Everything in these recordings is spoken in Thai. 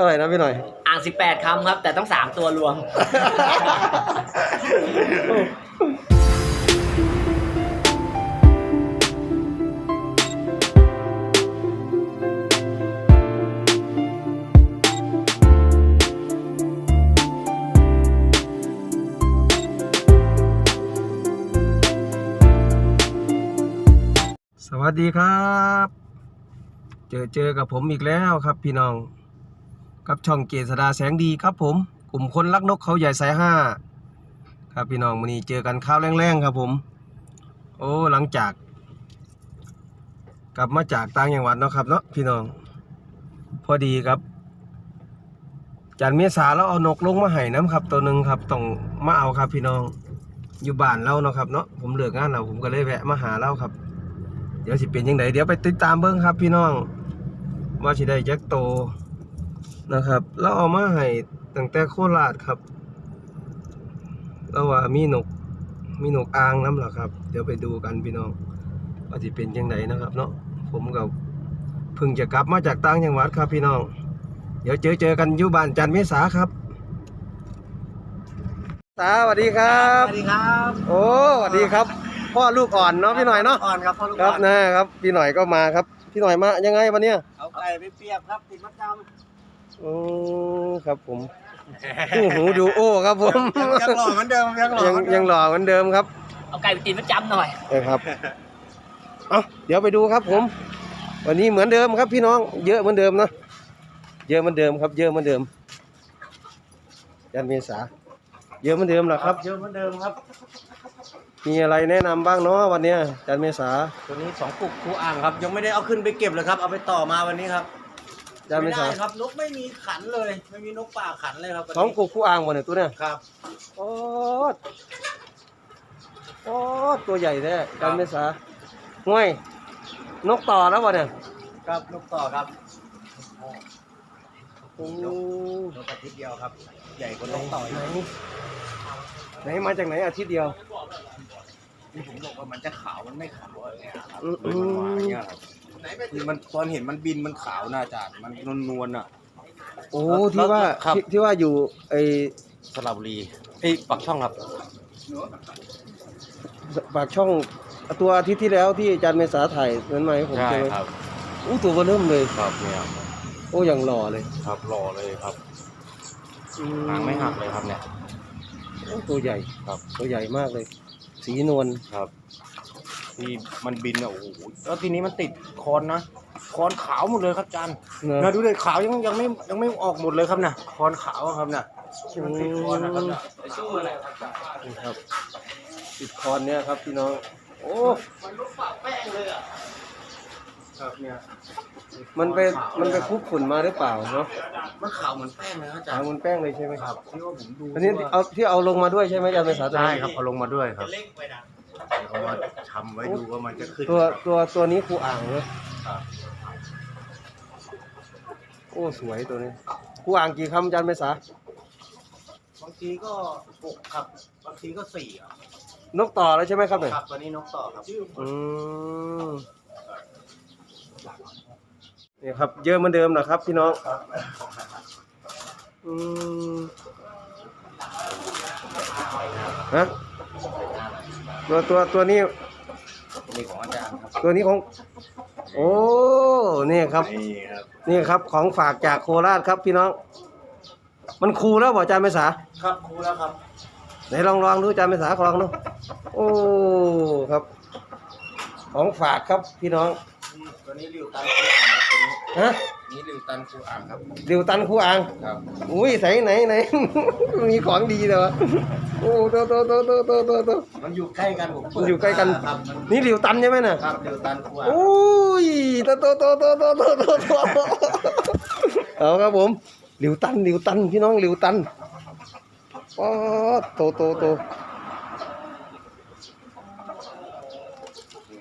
อะไรนะพี่หน่อย อ่างสิบแปดคำครับ แต่ต้องสามตัวรวม สวัสดีครับ เจอเจอกับผมอีกแล้วครับพี่น้อง กับช่องเกษดาแสงดีครับผม กลุ่มคนรักนกเขาใหญ่สายห้าครับพี่น้องวันนี้เจอกันข้าวแรงๆครับผม โอ้หลังจาก กลับมาจากต่างจังหวัดเนาะครับเนาะพี่น้อง พอดีครับจันเมษาแล้วเอานกลงมาให้น้ำครับ ตัวหนึ่งครับต้องมาเอาครับพี่น้องอยู่บ้านเราเนาะครับเนาะผมเลิกงานแล้วผมก็เลยแวะมาหาเราครับ เดี๋ยวสิเป็นยังไงเดี๋ยวไปติดตามเบิ้งครับ พี่น้องว่าสิได้จักโต นะครับแล้วเอามาให้ตั้งแต่โคราชครับแล้วว่ามีนกมีนกอ่างน้ำหรอครับ เดี๋ยวไปดูกันพี่น้องว่าสิเป็นยังไงนะครับเนาะผมกับเพิ่งจะกลับมาจากต่างจังหวัดครับพี่น้อง เดี๋ยวเจอเจอกันอยู่บ้านจันทร์เมษาครับตาสวัสดีครับ สวัสดีครับ โอ้สวัสดีครับ พ่อลูกอ่อนเนาะพี่หน่อยเนาะอ่อนครับพ่อลูกครับอ่อนนะครับพี่หน่อยก็มาครับ พี่หน่อยมายังไงวันเนี้ยเอาไก่ไปเปรียบครับติดมัดจ อืมครับผมคู่หูดูโอ้ครับผมยังหล่อเหมือนเดิมยังหล่อยังยังหล่อเหมือนเดิมครับ เอาไก่ไปติดมัดจำหน่อยนะครับเอาเดี๋ยวไปดูครับผม วันนี้เหมือนเดิมครับพี่น้อง เยอะเหมือนเดิมนะเยอะเหมือนเดิมครับ เยอะเหมือนเดิมยันเมษาเยอะเหมือนเดิมเหรอครับ เยอะเหมือนเดิมครับ มีอะไรแนะนำบ้างเนาะวันนี้จันเมษาตัวนี้สองปุกครูอ่างครับ ยังไม่ได้เอาขึ้นไปเก็บเลยครับ เอาไปต่อมาวันนี้ครับ จันเมไม่ษาได้ครับ นกไม่มีขันเลย ไม่มีนกป่าขันเลยครับวันสองนี้กูคู่อ่างหมดเนี่ยตัวเนี่ยครับ โอ้ดโอ้ดตัวใหญ่แท้จันเมษาห่วยนกต่อแล้ววะเนี่ยครับนกต่อครับโอ้นกอาทิตย์เดียวครับ ใหญ่กว่านกต่ออีกไหนไหนมาจากไหนอาทิตย์เดียว ที่ผมบอกว่ามันจะขาวมันไม่ขาวอะไรเงี้ยครับอืม มันมาอย่างเงี้ยครับ คือมันตอนเห็นมันบินมันขาวนะอาจารย์มันนวลๆอะ โอ้แล้วที่ว่าครับ ที่ที่ว่าอยู่ไอสระบุรีไอ้ยปักช่องครับ ปากช่องตัวอาทิตย์ที่แล้วที่อาจารย์เมษาถ่ายนั้นมาให้ผมใช่ใช่ไหมครับ อู้ตัวเบอร์เริ่มเลย ครับเนี่ย โอ้อย่างหล่อเลยครับหล่อเลยครับอืหางไม่หักเลยครับเนี่ย โอ้ตัวใหญ่ครับ ตัวใหญ่มากเลย สีนวลครับ ที่มันบินอะโอ้โหแล้วทีนี้มันติดคอนนะคอนขาวหมดเลยครับอาจารย์นะนะดูเลยขาวยังยังไม่ยังไม่ออกหมดเลยครับนะคอนขาวอะครับนะที่มันติดคอนนะครับนะไอ้สู้อะไรครับอาจารย์นี่ครับ ติดคอนเนี่ยครับพี่น้องโอ้มันลูกปากแป้งเลยอะครับเนี่ยมันไปมันไปคลุกฝุ่นมาหรือเปล่าเนาะมันขาวเหมือนแป้งเลยครับอาจาหารย์มันแป้งเลยใช่ไหมครับที่ว่าผมดูอันนี้เอาที่เอาลงมาด้วยใช่ไหมอาจารย์เมษาตัวใช่นี้ครับเอาลงมาด้วยครับ เขามาทำไว้ดูว่ามันจะขึ้นตัวตัวตัวนี้ครูอ่างเนอะครับโอ้สวยตัวนี้ครูอ่างกี่คำอาจารย์เมษาบางทีก็หกครับบางทีก็สี่อะนกต่อแล้วใช่ไหมครับเนี่ยครับตัวนี้นกต่อครับอืมนี่ครับ เยอะเหมือนเดิมนะครับ พี่น้องอืมฮะ ตัวตัวตัวนี้นี่ของอาจารย์ครับตัวนี้ของ โอ้นี่ครับ นี่ครับนี่ครับของฝากจากโคราชครับพี่น้อง มันคูแล้วบอกอาจารย์เมษาครับครูแล้วครับไหนลองลองดูอาจารย์เมษาลองดูโอ้ครับ ของฝากครับพี่น้องตัวนี้ริวตันครูอ่างครับตัวนี้ฮะนี่ริวตันครูอ่างครับดิวตันคูอ่างครับ อุ้ยใส่ไหนไหน มีของดีเลยวะ โอ้โตโตโตโตโตโตโต มันอยู่ใกล้กันผมเปิมันดอยู่ใกล้กัน ครับนี่ดิวตันใช่ไหมน่ะ ครับริวตันครูอ่างโอ้ยโตโตโตโตโตโตโตโตเอาครับผมหลิวตันหลิวตันพี่น้องหลิวตันป๊อดโตโตโต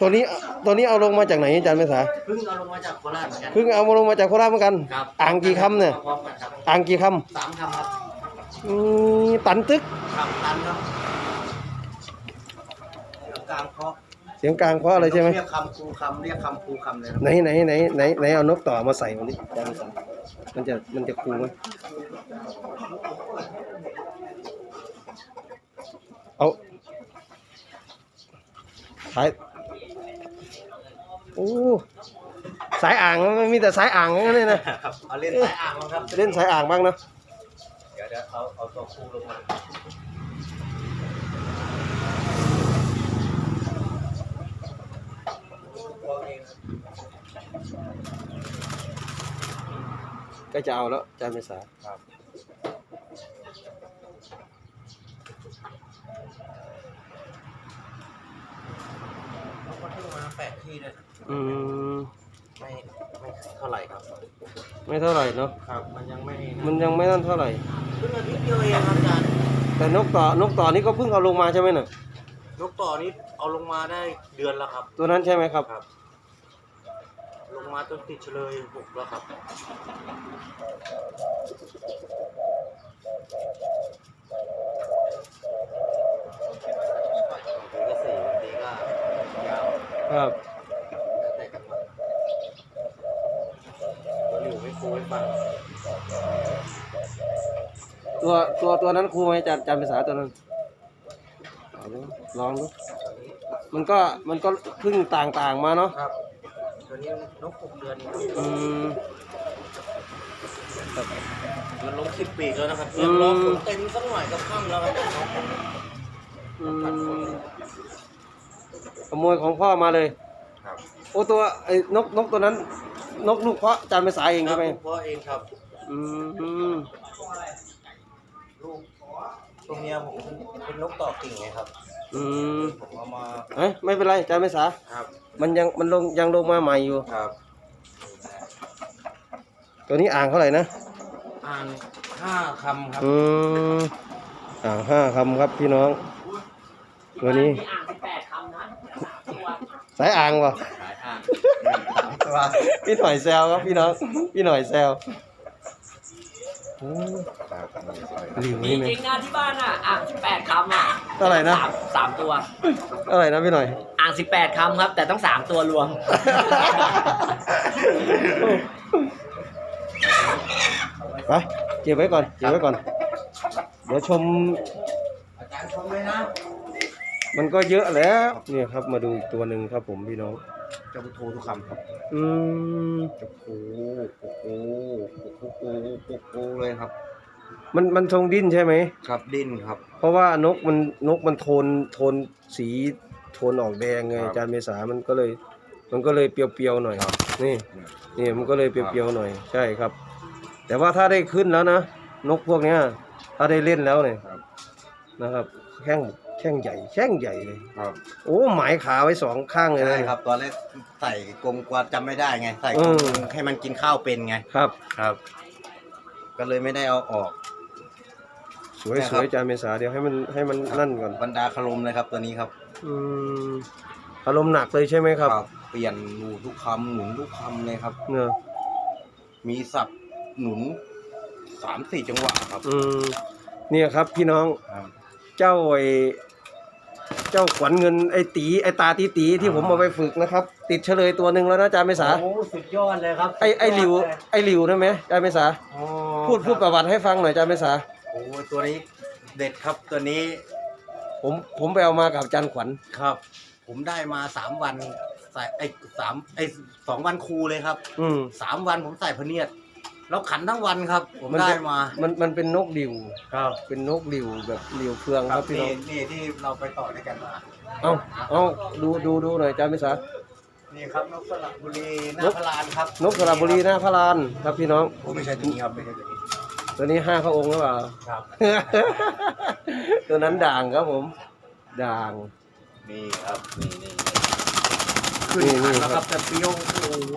ตัวนี้ตัวนี้เอาลงมาจากไหนอาจารย์เมษาเพิ่งเอาลงมาจากโคราชเหมือนกันเพิ่งเอามาลงมาจากโคราชเหมือนกัน ครับอ่างกี่คำเนี่ยพร้อมกันครับอ่างกี่คสามคำครับำ อืมตันตึกครับตันครับแล้วกลางเคาะเสียงกลางเพราะอะไรใช่ไหมเรียกคำครูคำเรียกคำครูคำเลยครับไหนไหนไหนไหนไหนเอานกต่อมาใส่มาดิอาจารย์เมษามันจะมันจะคูไหมเอาสายโอ้สายอ่างมันมีแต่สายอ่างนั่นเลยนะครับเอาเล่นสายอ่างมั้งครับ เล่นสายอ่างบ้างเนอะ เดี๋ยวเดี๋ยวเอาเอาตัวคู่ลงมาก็จะเอาแล้วจานเมษาครับเขาก็ทิ้งมาแปดที่ด้วยอืม ไม่ไม่เท่าไหร่ครับ ไม่เท่าไหร่เนาะครับ มันยังไม่มันยังไม่นั่นเท่าไหร่เพิ่งอาทิตย์เดียวเองครับอาจารย์แต่นกต่อนกต่อนี่ก็เพิ่งเอาลงมาใช่ไหมน่ะนกต่อนี้เอาลงมาได้เดือนแล้วครับ ตัวนั้นใช่ไหมครับครับ ลงมาจนติดเฉลยหกแล้วครับบางทีก็สี่บางทีก็ยาวครับ แล้วแต่กันมาตัวหลิวไม่ ฟูไม่ฟัง ตัวตัวตัวนั้นครูไหมจานจานภาษาตัวนั้นเอาดูลองดู มันก็มันก็เพิ่งต่างต่างๆมาเนาะ ครับ ตัวนี้นกหกเดือนครับอืมเดือนลงสิบปีกแล้วนะครับอืเตรียมมรอฝนเต็มสักหน่อยก็ค่ำแล้วครับอืมขโมยของพ่อมาเลย ครับ โอ้ตัวไอ้นกนกตัวนั้น นกลูกเพาะจานภาษาเองครัใช่บไหมพ่อเองครับ อืมลูกตัวเมียผมเป็นนกต่อกิ่งไงครับอืมผมเอามาเอ้ยไม่เป็นไรจานภาษา ครับมันยังมันลงยังลงมาใหม่อยู่ ครับตัวนี้อ่างเท่าไหร่นะ อ่านห้าคำครับ อืมอ่างห้าคำครับพี่น้องตัวนี้ มีอ่างสิบแปดคำนะตัวสายอ่างวะสายอ่านสามตัว พี่หน่อยแซวครับพี่น้อง พี่หน่อยแซวอืมหลิวมีนี่ไหมจริงนะที่บ้านอะอ่างสิบแปดคำอะเท่าไหร่นะสามสามตัวเท่าไหร่นะพี่หน่อย อ่างสิบแปดคำครับ แต่ต้องสามตัวรวม ไปเก็บไว้ก่อนเก็บไว้ก่อน เดี๋ยวชมอาจารย์ชมเลยนะมันก็เยอะแล้ว เนี่ยครับมาดูอีกตัวหนึ่งครับผมพี่น้องเจะโทรทุกคำครับอืมเจะโอ้โหโอ้โหโอ้โหโอ้โหโอ้โหเลยครับ มันมันทรงดิ้นใช่ไหม ครับดิ้นครับ เพราะว่านกมันนกมันโทนโทนสีโทนออกแดงไงครับอาจารย์เมษามันก็เลย มันก็เลยเปรียวๆหน่อยครับ นี่นี่มันก็เลยเปรียวๆหน่อยใช่ครับ แต่ว่าถ้าได้ขึ้นแล้วนะนกพวกเนี้ย ถ้าได้เล่นแล้วเนี่ยครับ นะครับ แข้งแข้งใหญ่ แข้งใหญ่เลย ครับโอ้หมายขาไว้สองข้างเลยนะ ใช่ครับตอนแรกใส่กลมกว่าจำไม่ได้ไง ใส่กลมเออ ให้มันกินข้าวเป็นไง ครับ ครับ ก็เลยไม่ได้เอาออก สวยเนี่ยสครับวยอาจารย์เมษาเดี๋ยวให้มันให้มันนั่นก่อนบรรดาคารมเลยครับตัวนี้ครับอืมอารมณ์หนักเลยใช่ไหมครับเปลี่ยนหนูทุกคำหนุนทุกคำเลยครับ เนอะมีสับหนุนสามสี่จังหวะครับอืมเนี่ยครับพี่น้องครับ เจ้าไอ เจ้าขวัญเงินไอตีไอตาตีตีที่อ่าผมเอาไปฝึกนะครับ ติดเฉลยตัวหนึ่งแล้วนะอาจารย์เมษาโอ้สุดยอดเลยครับไอไอหลิวไอหลิวนั่นไหมอาจารย์เมษาอ๋อพูดพูดประวัติให้ฟังหน่อยอาจารย์เมษาโอ้ตัวนี้เด็ดครับตัวนี้ผมผมไปเอามากับอาจารย์ขวัญครับ ผมได้มาสามวันใส่ไอ้สามไอ้สองวันครูเลยครับอืมสามวันผมใส่พะเนียด แล้วขันทั้งวันครับ ผมมันได้เป็นมา มันมันเป็นนกหลิวครับ เป็นนกหลิวแบบหลิวเฟืองครับพี่น้นี่องนี่ที่เราไปต่อด้วยกันมา เอาเอาดูดูดูหน่อยอาจารย์เมษานี่ครับนกสระบุรีหน้านก พลานครับนกสระบุรีหน้าพระลานครับพี่น้อง โอ้ไม่ใช่ตัวนี้ครับไม่ใช่ตัวนี้ตัวนี้ห้าพระองค์หรือเปล่า ครับ ตัวนั้นด่างครับผม ด่าง นี่ครับนี่นี่นี่ขึ้นนี่ขันแล้วคครัรับบแต่เปรี้ยวโอ้โห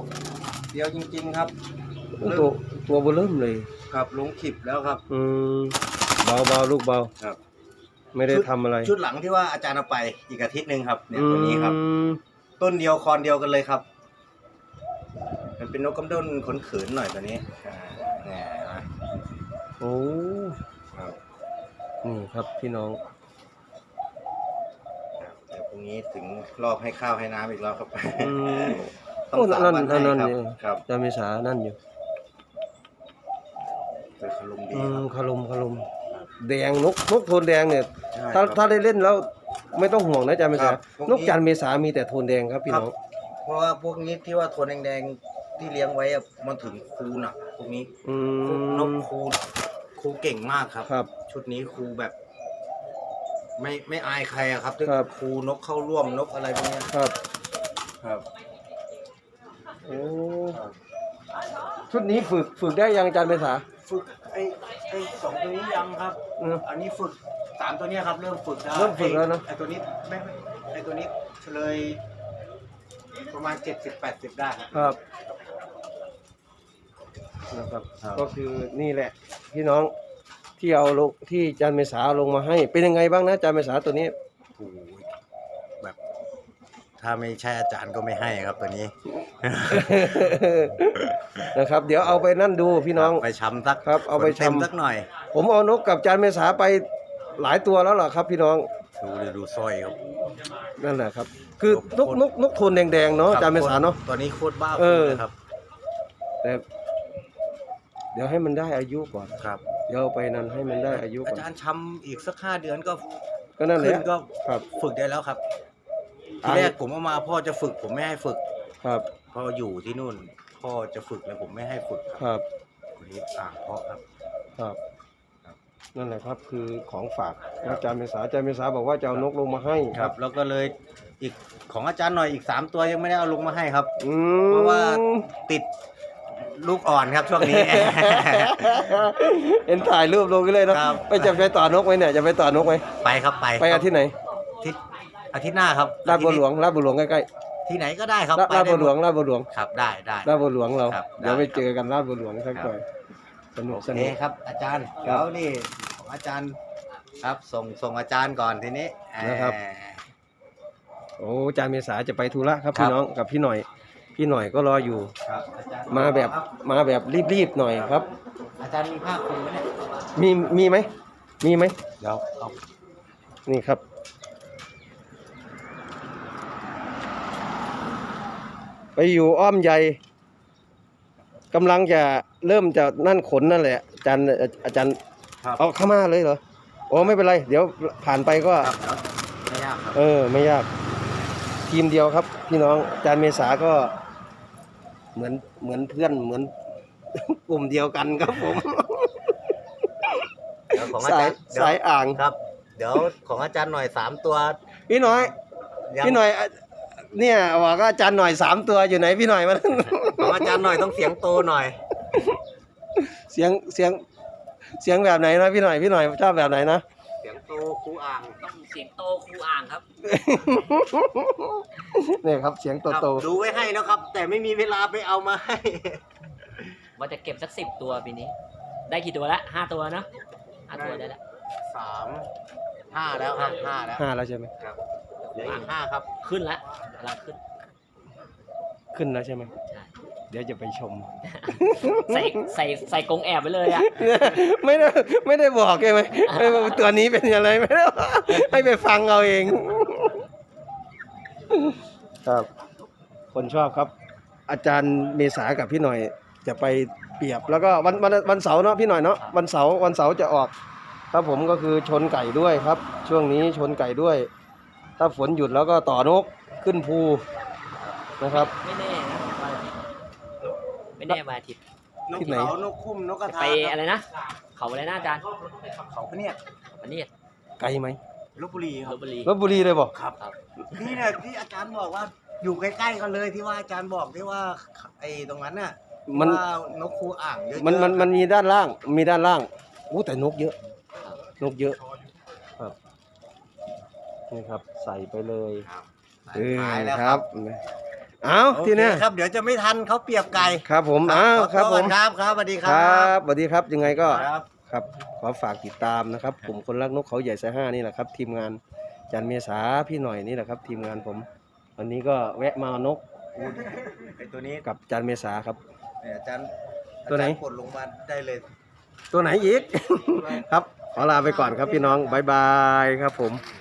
เปรี้ยวจริง ๆ ครับ ตัว ตัวเบอร์เริ่มเลย ครับลงขิบแล้วครับ อืมเบาเบาลูกเบาครับ ไม่ได้ทำอะไรชุดหลังที่ว่าอาจารย์เอาไปอีกอาทิตย์หนึ่งครับเนี่ยตัวนี้ครับ อืมต้นเดียวคอนเดียวกันเลยครับ มันเป็นนกกำด้นขนเขินหน่อยตัวนี้อ่าเนี่ยนะโอ้ครับนี่ครับพี่น้อง เดี๋ยวพรุ่งนี้ถึงรอบให้ข้าวให้น้ำอีกรอบครับ อืมต้องโอ้สามนั่นวันนั่นให้นั่นครับอยู่ครับจามิสานั่นอยู่ เป็นคารุมดีอืคมรับคารุมคารุมแดงนกนกโทนแดงเนี่ย ใช่ถ้าครับ ถ้าได้เล่นแล้วไม่ต้องห่วงนะอาจารย์เมครัษาบพวกนี้ นกจันทร์เมษามีแต่โทนแดงครับพี่ครับน้องเพราะว่าพวกนี้ที่ว่าโทนแดงๆที่เลี้ยงไว้อะมันถึงครูน่ะพวกนี้อืนมกครูครูเก่งมากครับ ครับ ชุดนี้ครูแบบ ไม่ไม่อายใครอะครับครับ ครูนกเข้าร่วมนกอะไรพวกเนี้ยครับครับโอ้ชุดนี้ฝึกฝึกได้ยังอาจารย์เมษา ฝึกไอ้ไอ้สองตัวนี้ยังครับ อืม อันนี้ฝึกสามตัวเนี้ยครับ เริ่มฝึกได้เริ่มฝึกแล้วนะไอ้ตัวนี้ไม่ไม่ไอ้ตัวนี้เลย ประมาณเจ็ดสิบแปดสิบได้ครับ ครับนะครับ ครับ ก็คือนี่แหละพี่น้องที่เอาลงที่อาจารย์เมษาเอาลงมาให้ เป็นยังไงบ้างนะอาจารย์เมษาตัวนี้ โอ้โหแบบ ถ้าไม่ใช่อาจารย์ก็ไม่ให้ครับตัวนี้ นะครับ เดี๋ยวเอาไปนั่นดูพี่น้อง ไปช้ำสักครับเอาไปต็มชำสักหน่อย ผมเอานกกับอาจารย์เมษาไปหลายตัวแล้วล่ะครับ พี่น้องดูดิดูสร้อยครับ นั่นแหละครับ คือนกกโทนนกนกโทนแดงๆเนาะอาจารย์เมษาเนาะ ตัวนี้โคตรบ้าเออเลยครับ แต่เดี๋ยวให้มันได้อายุก่อน ครับ เดี๋ยวเอาไปนั้นให้มันได้อายุอาก่อนจารย์ช้ำอีกสักห้าเดือนก็ก็นั่นแหขึ้ละนก็ครับ ฝึกได้แล้วครับอ่า ทีแรกผมเอามาพ่อจะฝึก ผมไม่ให้ฝึก ครับพออยู่ที่นู่น พ่อจะฝึกแล้วผมไม่ให้ฝึกคครับรับวันนี้อ่างเพราะครับ ครับ ครับ นั่นแหละครับคือของฝากแล้วอาจารย์เมษาอาจารย์เมษาบอกว่าจะเอานกลงมาให้ครับ แล้วก็เลยอีกของอาจารย์หน่อยอีกสามตัวยังไม่ได้เอาลงมาให้ครับ อืมเพราะว่า ติดลูกอ่อนครับช่วงนี้เห็นถ่ายรูปลงกันเลยเนอะครับ ไปจะไปต่อนกไหมเนี่ยจะไปต่อนกไหมไปครับไปไปอาทิตย์ไหน อาทิตย์อาทิตย์หน้าครับลาดบัวหลวงลาดบัวหลวงใกล้ที่ไหนก็ได้ครับๆลาดไปลาดได้บัวหลวงมดลาดบัวหลวงครับได้ได้ ลาดบัวหลวงเรา ครับเดี๋ยวได้ไปเจอกันลาดบัวหลวงสักครับหน่อยสนุกโอสเคนุก ครับ อาจารย์ครัเดี๋บยวนี่ของอาจารย์ครับส่งส่งอาจารย์ก่อนทีนี้นะครับอ่าโอ้อาจารย์เมษาจะไปธุระครับครับพี่น้องกับพี่หน่อย พี่หน่อยก็รออยู่ ครับอาจารย์มาแบบมาแบบรีบๆหน่อยครับ อาจารย์มีผ้าคลุมไหมเนี่ยมีมีไหมมีไหมเดี๋ยวเอานี่ครับ ไปอยู่อ้อมใหญ่กำลังจะเริ่มจะนั่นขนนั่นแหละ อาจารย์อาจารย์ครับ เอาเข้ามาเลยเหรอโอ้ไม่เป็นไร เดี๋ยวผ่านไปก็ครับครับไม่ยากครับ เออ ไม่ยาก ทีมเดียวครับ พี่น้องอาจารย์เมษาก็ เหมือนเหมือนเพื่อนเหมือน กลุ่มเดียวกันครับผม เดี๋ยวของอาสาจายรย์เดี๋ยวสายอ่าง ครับ เดี๋ยวของอาจารย์หน่อยสามตัวพี่น้อย ยังพี่หน่อยอะ เนี่ยบอกว่าอาจารย์หน่อยสามตัวอยู่ไหนพี่หน่อยมันของอาจารย์หน่อยต้องเสียงโตหน่อย เสียงเสียงเสียงแบบไหนนะพี่หน่อยพี่หน่อยชอบแบบไหนนะ เสียงโตครูอ่างต้องเสียงโตครูอ่างครับเนี่ยครับเสียงโตครับโตดูไว้ให้นะครับ แต่ไม่มีเวลาไปเอามาให้ ว่าจะเก็บสักสิบตัวปีนี้ ได้กี่ตัวละห้าตัวเนอะห้าตัวได้ละสามห้าแล้วห้าห้าแล้ว ห้าแล้วใช่ไหมครับเหลืออีกห้าครับ ขึ้นละกำลังขึ้น ขึ้นแล้วใช่ไหมใช่ เดี๋ยวจะไปชม ใส่ใส่ใส่กรงแอบไปเลยอะ ไม่ได้ไม่ได้บอกใช่ไหมไม่บอกว่าตัวนี้เป็นอะไรไม่ได้บอกให้ไปฟังเอาเอง ครับ คนชอบครับ อาจารย์เมษากับพี่หน่อย จะไปเปรียบแล้วก็วันวันวันเสาร์เนาะพี่หน่อยเนาะวันเสาร์วันเสาร์จะออก ครับผมก็คือชนไก่ด้วยครับ ช่วงนี้ชนไก่ด้วย ถ้าฝนหยุดแล้วก็ต่อนกขึ้นภูนะครับ ไม่แน่นะว่าไม่แน่วันอาทิตย์นกที่ไหน เขานกคุ้มนกกระจะทาไปคอะไรรับนะ เขาอะไรนะอาจารย์เขาพะเนี่ยอันนี้ไกลไหมลบบุรีคลรับบบุรี ลบบุรีเลยบอกครับ นี่เนี่ยที่อาจารย์บอกว่าอยู่ใกล้ๆกันเลยที่ว่าอาจารย์บอกที่ว่าไอ้ตรงนั้นน่ะมันว่านกครูอ่างเยอะๆมันมันมันมีด้านล่างมีด้านล่างอู้แต่นกเยอะครับนกเยอะครับ นี่ครับ ใส่ไปเลยครับเออขายแล้วคครัรับบเอาโอเคทีเนี้ยครับ เดี๋ยวจะไม่ทันเขาเปรียบไก่ครับผมอ้าวขอครับตัวผก่อมนครับครับสวัสดีคครัรับบสวัสดีครับยังไงก็ ครับ ครับขอฝากติดตามนะครับกลุ่มคนรักนกเขาใหญ่สายห้านี่แหละครับ ทีมงานจันเมษาพี่หน่อยนี่แหละครับ ทีมงานผม วันนี้ก็แวะมาเอานกไอ้ตัวนี้กับจันเมษาครับ เนี่ยอาจารย์ตัวไหน อาจารย์กดลงมาได้เลย ตัวไหนอีก ครับ ขอลาไปก่อนครับพี่น้องบายบายครับผมค